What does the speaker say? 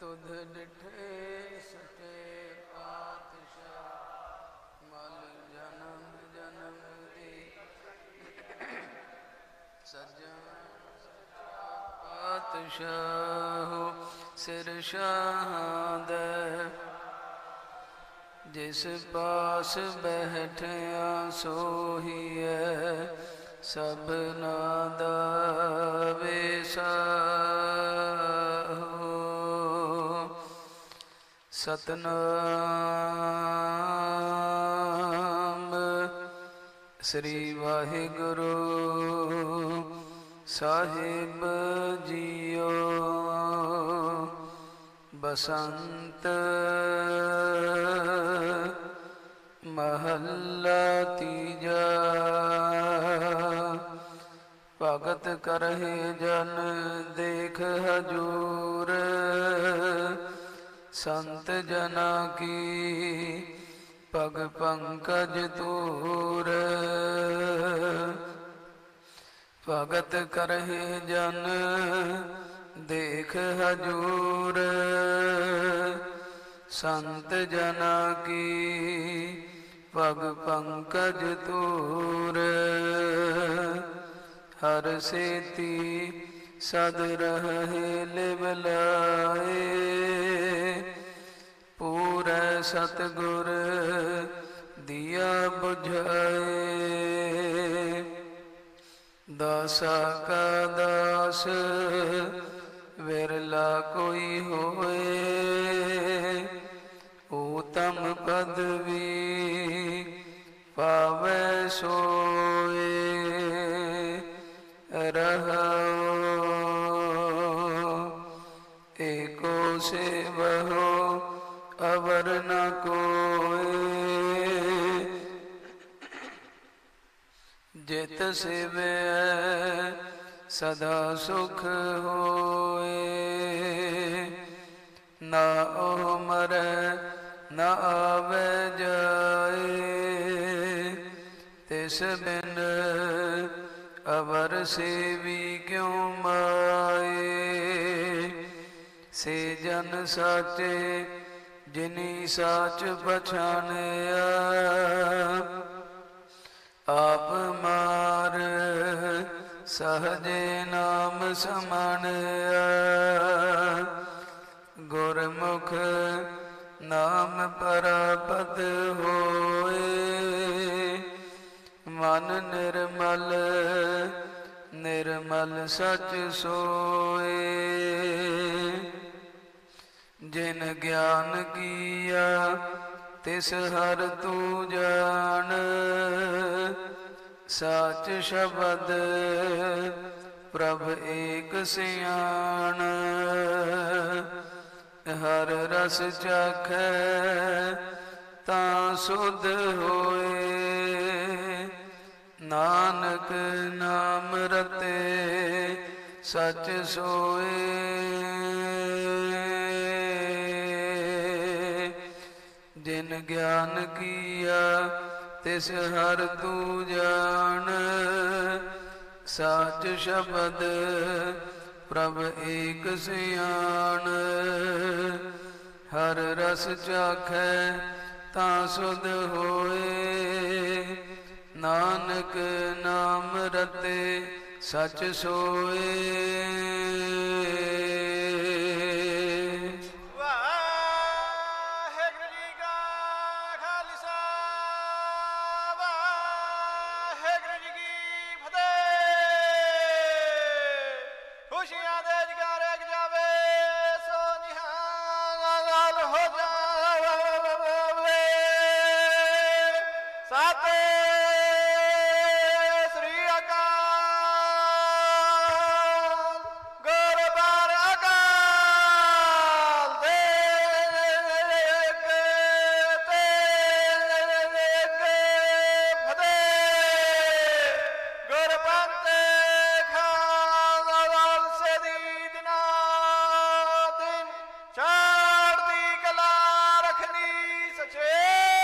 ਤੁਧ ਡਿਠੇ ਸਚੇ ਪਾਤਸ਼ਾਹ, ਮਲ ਜਨਮ ਜਨਮ ਦੀ। ਸੱਜਣ ਪਾਤਸ਼ਾਹ, ਸਿਰ ਸ਼ਾਹਦ ਜਿਸ ਪਾਸ ਬੈਠਿਆ ਸੋਹੀਐ ਸਭਨਾ ਦਾ ਵੇਸਾਹੋ ਸਤਨਾਮ। ਸ੍ਰੀ ਵਾਹਿਗੁਰੂ ਸਾਹਿਬ ਜੀਓ। ਬਸੰਤ ਮਹੱਲਾ ਤੀਜਾ। ਭਗਤ ਕਰਹਿ ਜਨ ਦੇਖ ਹਜੂਰ। ਸੰਤ ਜਨਾ ਕੀ, ਪਗ ਪੰਕਜ ਤੂਰ ਭਗਤ ਕਰਹਿ ਜਨ, ਦੇਖ ਹਜੂਰ। ਸੰਤ ਜਨਾ ਕੀ, ਪਗ ਪੰਕਜ ਤੂਰ ਹਰ ਸੇਤੀ ਸਦ ਰਹੇ ਲਿਵ ਲਾਏ, ਪੂਰੈ ਸਤਗੁਰ ਦਿਆ 부ਝਾਏ ਦਾਸਾ ਕਾ ਦਾਸ, ਵਿਰਲਾ ਕੋਈ ਹੋਏ, ਊਤਮ ਪਦਵੀ ਪਾਵੈ ਸੋਏ। ਰਹਾ ਕੋਏ। ਜਿਤ ਸੇਵੈ ਸਦਾ ਸੁਖ ਹੋਏ, ਨਾ ਉਹ ਮਰੈ, ਨਾ ਆਵੇ ਜਾਏ। ਤਿਸ ਬਿਨ ਅਵਰ ਸੇਵੀ ਕਿਉ ਮਾਏ? ਸੇ ਜਨ ਸਾਚੇ ਜਿਨੀ ਸਾਚ ਪਛਾਨਿਆ, ਆਪ ਮਾਰ ਸਹਜੇ ਨਾਮ ਸਮਣਿਆ ਗੁਰਮੁਖ ਨਾਮ ਪਰਾਪਤ ਹੋਏ, ਮਨ ਨਿਰਮਲ ਨਿਰਮਲ ਸਚ ਸੋ ਜਿਨ ਗਿਆਨ ਕੀਆ, ਤਿਸ ਹਰ ਤੂੰ ਜਾਣ। ਸਾਚ ਸ਼ਬਦ ਪ੍ਰਭ ਏਕ ਸਿਆਣ। ਹਰ ਰਸ ਚਾਖੈ, ਤਾਂ ਸੁਧ ਹੋਏ। ਨਾਨਕ ਨਾਮ ਰਤੇ, ਸਚ ਸੋਏ। ਗਿਆਨ ਕੀਆ, ਤਿਸ ਹਰ ਤੂੰ ਜਾਣ। ਸਾਚ ਸ਼ਬਦ ਪ੍ਰਭ ਏਕ ਸਿਆਣ। ਹਰ ਰਸ ਚਾਖੈ ਤਾਂ ਸੁਧ ਹੋਏ। ਨਾਨਕ ਨਾਮ ਰਤੇ ਸਚ ਸੋਏ। है રાખની સચે